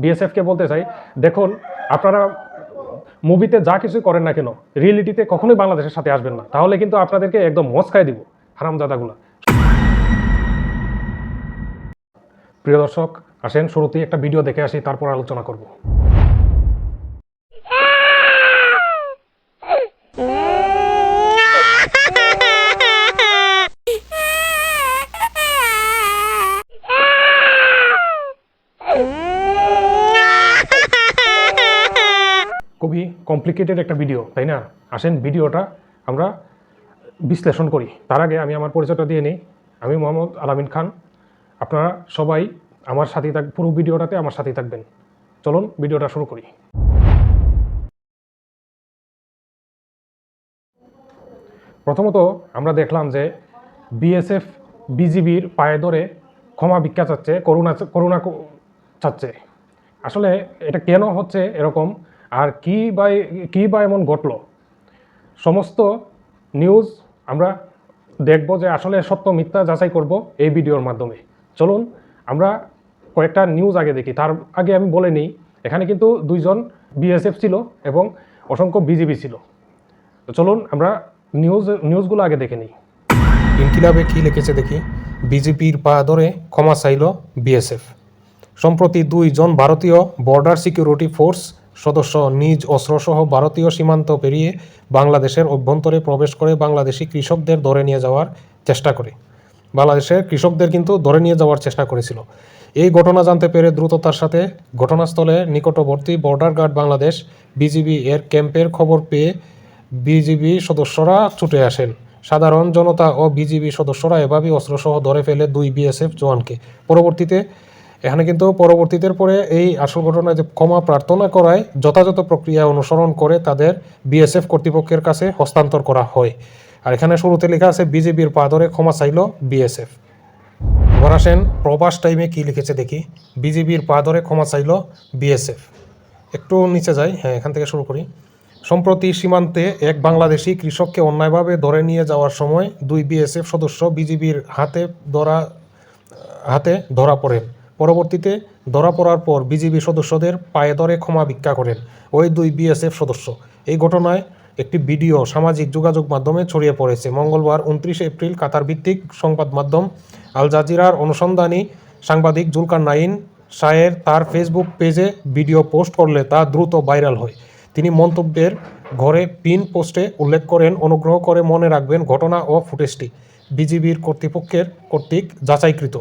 বিএসএফকে বলতে চাই, দেখুন, আপনারা মুভিতে যা কিছু করেন না কেন, রিয়েলিটিতে কখনোই বাংলাদেশের সাথে আসবেন না। তাহলে কিন্তু আপনাদেরকে একদম মস্কায় দিব, হারামজাদাগুলো। প্রিয় দর্শক, আসেন শুরুতেই একটা ভিডিও দেখে আসি, তারপর আলোচনা করব। কমপ্লিকেটেড একটা ভিডিও তাই না? আসেন ভিডিওটা আমরা বিশ্লেষণ করি। তার আগে আমি আমার পরিচয়টা দিয়ে নিই। আমি মোহাম্মদ আলামিন খান। আপনারা সবাই আমার সাথেই থাক, পুরো ভিডিওটাতে আমার সাথেই থাকবেন। চলুন ভিডিওটা শুরু করি। প্রথমত আমরা দেখলাম যে বিএসএফ বিজিবির পায়ে ধরে ক্ষমা ভিক্ষা চাচ্ছে, করুণা করুণা চাচ্ছে। আসলে এটা কেন হচ্ছে এরকম? আর কী বা কী বা এমন ঘটলো? সমস্ত নিউজ আমরা দেখব যে আসলে সত্য মিথ্যা যাচাই করব এই ভিডিওর মাধ্যমে। চলুন, আমরা কয়েকটা নিউজ আগে দেখি। তার আগে আমি বলে নিই, এখানে কিন্তু দুইজন বিএসএফ ছিল এবং অসংখ্য বিজিবি ছিল। তো চলুন, আমরা নিউজ নিউজগুলো আগে দেখে নিই। ইনকিলাবে কী লিখেছে দেখি? বিজেপির পা ধরে ক্ষমা চাইল বিএসএফ সম্প্রতি দুইজন ভারতীয় বর্ডার সিকিউরিটি ফোর্স সদস্য নিজ অস্ত্রসহ ভারতীয় সীমান্ত পেরিয়ে বাংলাদেশের অভ্যন্তরে প্রবেশ করে বাংলাদেশি কৃষকদের ধরে নিয়ে যাওয়ার চেষ্টা করে। বাংলাদেশের কৃষকদের কিন্তু ধরে নিয়ে যাওয়ার চেষ্টা করেছিল। এই ঘটনা জানতে পেরে দ্রুততার সাথে ঘটনাস্থলে নিকটবর্তী বর্ডার গার্ড বাংলাদেশ বিজিবি এর ক্যাম্পের খবর পেয়ে বিজিবি সদস্যরা ছুটে আসেন। সাধারণ জনতা ও বিজিবি সদস্যরা এভাবেই অস্ত্রসহ ধরে ফেলে দুই বিএসএফ জওয়ানকে। পরবর্তীতে এখানে কিন্তু পরবর্তীতে পরে এই আসল ঘটনায় যে ক্ষমা প্রার্থনা করায় যথাযথ প্রক্রিয়া অনুসরণ করে তাদের বিএসএফ কর্তৃপক্ষের কাছে হস্তান্তর করা হয়। আর এখানে শুরুতে লেখা আছে, বিজেপির পা ধরে ক্ষমা চাইল বিএসএফ। এবার আসেন, প্রবাস টাইমে কি লিখেছে দেখি। বিজেপির পা ধরে ক্ষমা চাইল বিএসএফ। একটু নিচে যাই হ্যাঁ এখান থেকে শুরু করি। সম্প্রতি সীমান্তে এক বাংলাদেশি কৃষককে অন্যায়ভাবে ধরে নিয়ে যাওয়ার সময় দুই বিএসএফ সদস্য বিজিবির হাতে ধরা হাতে ধরা পড়েন। পরবর্তীতে ধরা পড়ার পর বিজিবি সদস্যদের পায়ে ধরে ক্ষমা ভিক্ষা করেন ওই দুই বিএসএফ সদস্য। এই ঘটনায় একটি ভিডিও সামাজিক যোগাযোগ মাধ্যমে ছড়িয়ে পড়েছে। মঙ্গলবার উনত্রিশে এপ্রিল কাতার ভিত্তিক সংবাদ মাধ্যম আল জাজিরার অনুসন্ধানী সাংবাদিক জুলকার নাইন শায়ের তার ফেসবুক পেজে ভিডিও পোস্ট করলে তা দ্রুত ভাইরাল হয়। তিনি মন্তব্যের ঘরে পিন পোস্টে উল্লেখ করেন, অনুগ্রহ করে মনে রাখবেন ঘটনা ও ফুটেজটি বিজিবির কর্তৃপক্ষের কর্তৃক যাচাইকৃত।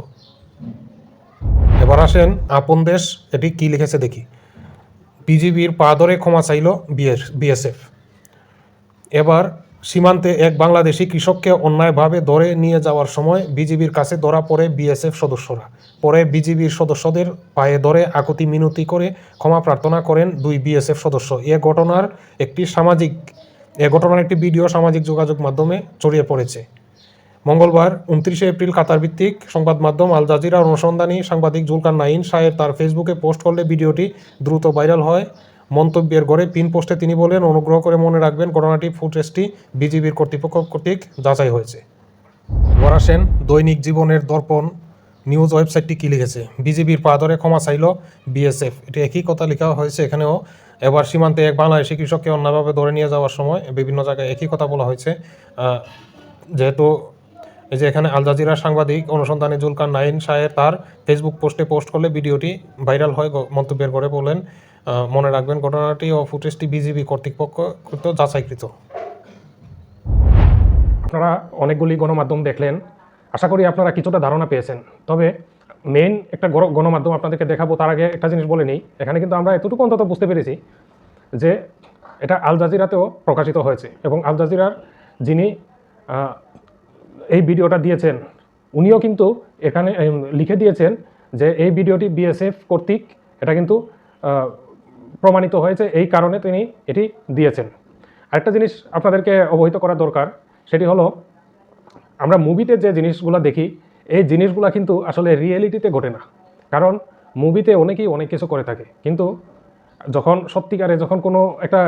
এবার আসেন আপন দেশ, এটি কি লিখেছে দেখি। বিজিবির পা ধরে ক্ষমা চাইল বিএস, বিএসএফ। এবার সীমান্তে এক বাংলাদেশি কৃষককে অন্যায়ভাবে ধরে নিয়ে যাওয়ার সময় বিজিবির কাছে ধরা পড়ে বিএসএফ সদস্যরা। পরে বিজিবির সদস্যদের পায়ে ধরে আকুতি মিনতি করে ক্ষমা প্রার্থনা করেন দুই বিএসএফ সদস্য। এ ঘটনার একটি সামাজিক, এ ঘটনার একটি ভিডিও সামাজিক যোগাযোগ মাধ্যমে ছড়িয়ে পড়েছে। মঙ্গলবার উনত্রিশে এপ্রিল কাতার ভিত্তিক সংবাদ মাধ্যম আল জাজিরার অনুসন্ধানী সাংবাদিক জুলকার নাইন সাহেব তার ফেসবুকে পোস্ট করলে ভিডিওটি দ্রুত ভাইরাল হয়। মন্তব্যের ঘরে পিন পোস্টে তিনি বলেন, অনুগ্রহ করে মনে রাখবেন, ঘটনাটি ফুটেজটি বিজিবির কর্তৃপক্ষ কর্তৃক যাচাই হয়েছে। এবার আসেন দৈনিক জীবনের দর্পণ নিউজ ওয়েবসাইটটি কী লিখেছে? বিজিবির পা ধরে ক্ষমা চাইল বিএসএফ। এটি একই কথা লেখা হয়েছে এখানেও, এবার সীমান্তে এক বাংলাদেশি কৃষককে অন্যভাবে ধরে নিয়ে যাওয়ার সময় বিভিন্ন জায়গায় একই কথা বলা হয়েছে। যেহেতু এই যে এখানে আল জাজিরার সাংবাদিক অনুসন্ধানে জুলকার নাইন শাহের তার ফেসবুক পোস্টে পোস্ট করলে ভিডিওটি ভাইরাল হয় মন্তব্যের করে বলেন মনে রাখবেন ঘটনাটি ও ফুটেজটি বিজিবি কর্তৃপক্ষ কৃত যাচাইকৃত। আপনারা অনেকগুলি গণমাধ্যম দেখলেন। আশা করি আপনারা কিছুটা ধারণা পেয়েছেন। তবে মেইন একটা গণ- গণমাধ্যম আপনাদেরকে দেখাবো, তার আগে একটা জিনিস বলে নিই। এখানে কিন্তু আমরা এতটুকু অন্তত বুঝতে পেরেছি যে এটা আল জাজিরাতেও প্রকাশিত হয়েছে এবং আল জাজিরার যিনি ভিডিওটা দিয়েছেন, উনিও কিন্তু এখানে লিখে দিয়েছেন যে এই ভিডিওটি বিএসএফ কর্তৃক, এটা কিন্তু প্রমাণিত হয়েছে, এই কারণে তিনি এটি দিয়েছেন। আরেকটা জিনিস আপনাদেরকে অবহিত করা দরকার, সেটি হলো, আমরা মুভিতে যে জিনিসগুলো দেখি, এই জিনিসগুলো কিন্তু আসলে রিয়েলিটিতে ঘটে না। কারণ মুভিতে অনেকেই অনেক কিছু করে থাকে, কিন্তু যখন সত্যিকারে যখন কোনো একটা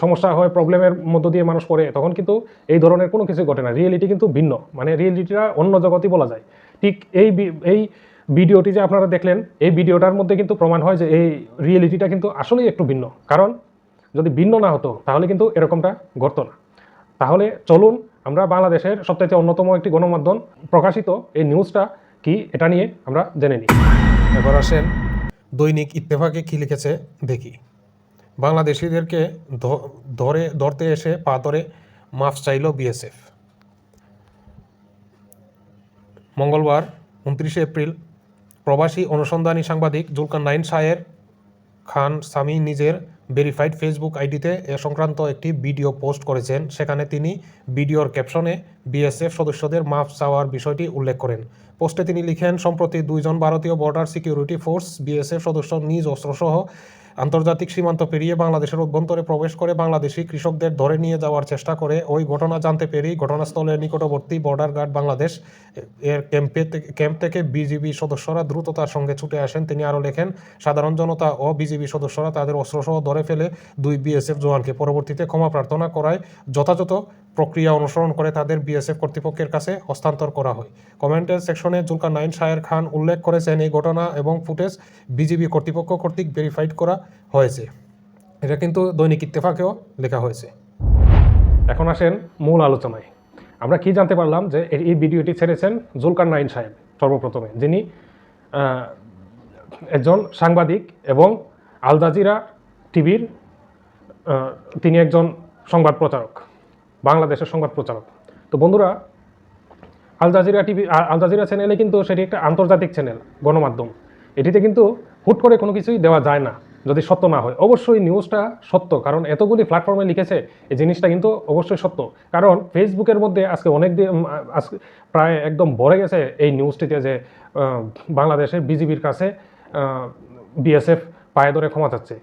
সমস্যা হয় প্রবলেমের মধ্য দিয়ে মানুষ পড়ে, তখন কিন্তু এই ধরনের কোনো কিছু ঘটে না। রিয়েলিটি কিন্তু ভিন্ন। মানে রিয়েলিটিটা অন্য জগতই বলা যায়। ঠিক এই এই ভিডিওটি যে আপনারা দেখলেন, এই ভিডিওটার মধ্যে কিন্তু প্রমাণ হয় যে এই রিয়েলিটিটা কিন্তু আসলেই একটু ভিন্ন। কারণ যদি ভিন্ন না হতো, তাহলে কিন্তু এরকমটা ঘটতো না। তাহলে চলুন আমরা বাংলাদেশের সবচাইতে অন্যতম একটি গণমাধ্যম প্রকাশিত এই নিউজটা কি, এটা নিয়ে আমরা জেনে নিই। এবার আসেন দৈনিক ইত্তেফাকে কী লিখেছে দেখি। বাংলাদেশিদেরকে ধরে, ধরতে এসে পা ধরে মাফ চাইল বিএসএফ। মঙ্গলবার উনত্রিশে এপ্রিল প্রবাসী অনুসন্ধানী সাংবাদিক জুলকান নাইন শাহের খান সামি নিজের ভেরিফাইড ফেসবুক আইডিতে এ সংক্রান্ত একটি ভিডিও পোস্ট করেছেন। সেখানে তিনি ভিডিওর ক্যাপশনে বিএসএফ সদস্যদের মাফ চাওয়ার বিষয়টি উল্লেখ করেন। পোস্টে তিনি লিখেন, সম্প্রতি দুইজন ভারতীয় বর্ডার সিকিউরিটি ফোর্স বিএসএফ সদস্য নিজ অস্ত্রসহ আন্তর্জাতিক সীমান্ত পেরিয়ে বাংলাদেশের অভ্যন্তরে প্রবেশ করে বাংলাদেশি কৃষকদের ধরে নিয়ে যাওয়ার চেষ্টা করে। ওই ঘটনা জানতে পেরেই ঘটনাস্থলের নিকটবর্তী বর্ডার গার্ড বাংলাদেশ এর ক্যাম্পে ক্যাম্প থেকে বিজিবি সদস্যরা দ্রুততার সঙ্গে ছুটে আসেন। তিনি আরও লেখেন, সাধারণ জনতা ও বিজিবি সদস্যরা তাদের অস্ত্রসহ ধরে ফেলে দুই বিএসএফ জওয়ানকে পরবর্তীতে ক্ষমা প্রার্থনা করায়। যথাযথ প্রক্রিয়া অনুসরণ করে তাদের বিএসএফ কর্তৃপক্ষের কাছে হস্তান্তর করা হয়। কমেন্টের সেকশনে জুলকার নাইন শায়ের খান উল্লেখ করেছেন, এই ঘটনা এবং ফুটেজ বিজিবি কর্তৃপক্ষ কর্তৃক ভেরিফাইড করা হয়েছে। এটা কিন্তু দৈনিক ইত্তেফাকেও লেখা হয়েছে। এখন আসেন মূল আলোচনায়। আমরা কি জানতে পারলাম যে এই- ভিডিওটি ছেড়েছেন জুলকার নাইন সাহেব, সর্বপ্রথমে, যিনি একজন সাংবাদিক এবং আল জাজিরা টিভির তিনি একজন সংবাদ প্রচারক, বাংলাদেশের সংবাদ প্রচারক। তো বন্ধুরা, Al Jazeera TV Al Jazeera চ্যানেলে কিন্তু সেটি একটা আন্তর্জাতিক চ্যানেল, গণমাধ্যম। এটিতে কিন্তু হুট করে কোনো কিছুই দেওয়া যায় না। যদি সত্য না হয়। অবশ্যই নিউজটা সত্য, কারণ এতগুলি প্ল্যাটফর্মে লিখেছে, এই জিনিসটা কিন্তু অবশ্যই সত্য। কারণ ফেসবুকের মধ্যে আজকে অনেক দিন আজকে প্রায় একদম ভরে গেছে এই নিউজটিতে যে বাংলাদেশের বিজিবির কাছে বিএসএফ পায়ে ধরে ক্ষমা চাচ্ছে।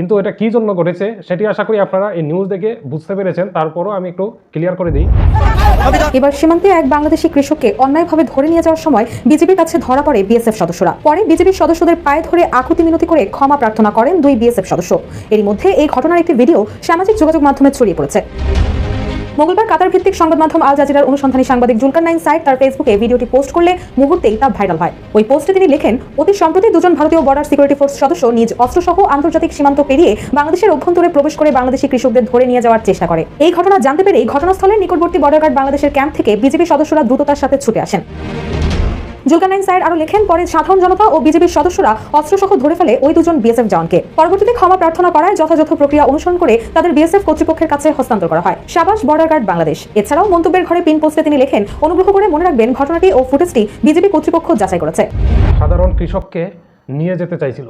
কিন্তু এটা কি জন্য ঘটেছে সেটি আশা করি আপনারা এই নিউজ দেখে বুঝতে পেরেছেন। তারপরও আমি একটু ক্লিয়ার করে দিই। এবার সীমান্তে এক বাংলাদেশি কৃষককে অন্যায়ভাবে ধরে নিয়ে যাওয়ার সময় বিজেপির কাছে ধরা পড়ে বিএসএফ সদস্যরা। পরে বিজেপির সদস্যদের পায়ে ধরে আকুতি মিনতি করে ক্ষমা প্রার্থনা করেন দুই বিএসএফ সদস্য। এর মধ্যে এই ঘটনার একটি ভিডিও সামাজিক যোগাযোগ মাধ্যমে ছড়িয়ে পড়েছে। মঙ্গলবার কাতার ভিত্তিক সংবাদ মাধ্যম আল জাজিরার অনুসন্ধানী সাংবাদিক জুলকার নাইন সাইড তার ফেসবুকে ভিডিওটি পোস্ট করলে মুহূর্তেই তা ভাইরাল হয়। ওই পোস্টে তিনি লেখেন, অতি সম্প্রতি দুজন ভারতীয় বর্ডার সিকিউরিটি ফোর্স সদস্য নিজ অস্ত্রসহ আন্তর্জাতিক সীমান্ত পেরিয়ে বাংলাদেশের অভ্যন্তরে প্রবেশ করে বাংলাদেশি কৃষকদের ধরে নিয়ে যাওয়ার চেষ্টা করে। এই ঘটনা জানতে পেরেই ঘটনাস্থলের নিকটবর্তী বর্ডার গার্ড বাংলাদেশের ক্যাম্প থেকে বিজেপি সদস্যরা দ্রুততার সাথে ছুটে আসেন। জুলকানাইন সাইড আরও লেখেন, পরে সাধারণ জনতা ও বিজেপির সদস্যরা অস্ত্রসহ ধরে ফেলে ওই দুজন বিএসএফ জওয়ানকে। পরবর্তীতে ক্ষমা প্রার্থনা করায় যথাযথ প্রক্রিয়া অনুসরণ করে তাদের বিএসএফ কর্তৃপক্ষের কাছে হস্তান্তর করা হয়। সাবাস বর্ডার গার্ড বাংলাদেশ। এছাড়াও মন্তব্যের ঘরে পিন পোস্টে তিনি লেখেন, অনুগ্রহ করে মনে রাখবেন, ঘটনাটি ও ফুটেজটি বিজেপি কর্তৃপক্ষ যাচাই করেছে। সাধারণ কৃষককে নিয়ে যেতে চাইছিল।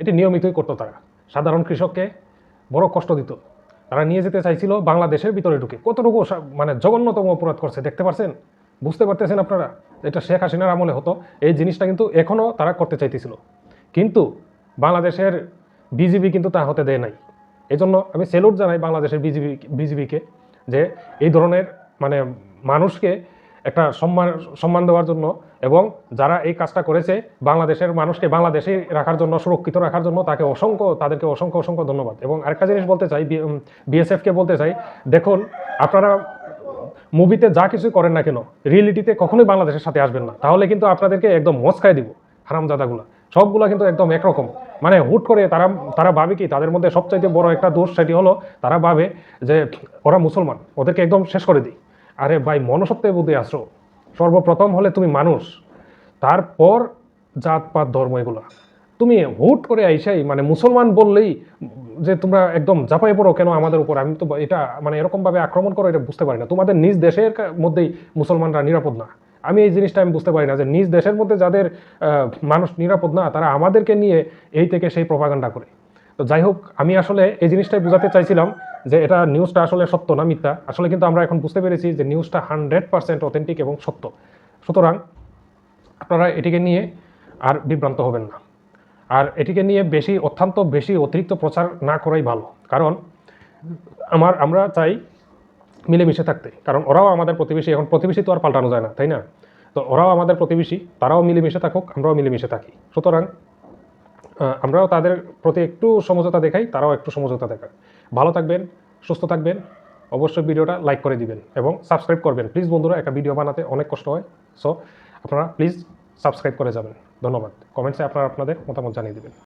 এটি নিয়মিতই করতো তারা। সাধারণ কৃষককে বড় কষ্ট দিত। তারা নিয়ে যেতে চাইছিল বাংলাদেশের ভিতরে ঢুকে। কতটুকু মানে জঘন্যতম অপরাধ করছে, দেখতে পারছেন? বুঝতে পারতেছেন আপনারা এটা শেখ হাসিনার আমলে হতো? এই জিনিসটা কিন্তু এখনও তারা করতে চাইতেছিল। কিন্তু বাংলাদেশের বিজিবি কিন্তু তা হতে দেয় নাই। এই জন্য আমি সেলুট জানাই বাংলাদেশের বিজিবি বিজিবিকে যে এই ধরনের মানে মানুষকে একটা সম্মান সম্মান দেওয়ার জন্য এবং যারা এই কাজটা করেছে বাংলাদেশের মানুষকে বাংলাদেশে রাখার জন্য, সুরক্ষিত রাখার জন্য তাকে অসংখ্য, তাদেরকে অসংখ্য অসংখ্য ধন্যবাদ। এবং আরেকটা জিনিস বলতে চাই বিএসএফকে বলতে চাই, দেখুন, আপনারা মুভিতে যা কিছুই করেন না কেন রিয়েলিটিতে কখনোই বাংলাদেশের সাথে আসবেন না। তাহলে কিন্তু আপনাদেরকে একদম মস্কায় দিব, হারামজাদাগুলা। সবগুলা কিন্তু একদম একরকম। মানে হুট করে তারা তারা ভাবে কি, তাদের মধ্যে সবচাইতে বড় একটা দোষ সেটি হলো, তারা ভাবে যে ওরা মুসলমান, ওদেরকে একদম শেষ করে দিই। আরে ভাই মনসত্ত্বে বুদ্ধি আসো সর্বপ্রথম হলে তুমি মানুষ, তারপর জাতপাত, ধর্ম এগুলা। তুমি হুট করে আইসাই মানে মুসলমান বললেই যে তোমরা একদম জাপাই পড়ো কেন আমাদের উপর? আমি তো এটা মানে এরকমভাবে আক্রমণ করো এটা বুঝতে পারি না। তোমাদের নিজ দেশের মধ্যেই মুসলমানরা নিরাপদ না। আমি এই জিনিসটা আমি বুঝতে পারি না যে নিজ দেশের মধ্যে যাদের মানুষ নিরাপদ না, তারা আমাদেরকে নিয়ে এই থেকে সেই প্রপাগান্ডা করে। তো যাই হোক, আমি আসলে এই জিনিসটাই বোঝাতে চাইছিলাম যে এটা নিউজটা আসলে সত্য না মিথ্যা। আসলে কিন্তু আমরা এখন বুঝতে পেরেছি যে নিউজটা হান্ড্রেড পার্সেন্ট অথেন্টিক এবং সত্য। সুতরাং আপনারা এটিকে নিয়ে আর বিভ্রান্ত হবেন না। আর এটিকে নিয়ে বেশি, অত্যন্ত বেশি অতিরিক্ত প্রচার না করাই ভালো। কারণ আমার, আমরা চাই মিলেমিশে থাকতে। কারণ ওরাও আমাদের প্রতিবেশী, এখন প্রতিবেশী তো আর পাল্টানো যায় না, তাই না? তো ওরাও আমাদের প্রতিবেশী, তারাও মিলেমিশে থাকুক, আমরাও মিলেমিশে থাকি। সুতরাং আমরাও তাদের প্রতি একটু সমঝোতা দেখাই, তারাও একটু সমঝোতা দেখায় ভালো থাকবেন, সুস্থ থাকবেন, অবশ্যই ভিডিওটা লাইক করে দিবেন এবং সাবস্ক্রাইব করবেন। প্লিজ বন্ধুরা, একটা ভিডিও বানাতে অনেক কষ্ট হয়। সো, আপনারা প্লিজ সাবস্ক্রাইব করে যাবেন। ধন্যবাদ। কমেন্টসে আপনারা আপনাদের মতামত জানিয়ে দেবেন।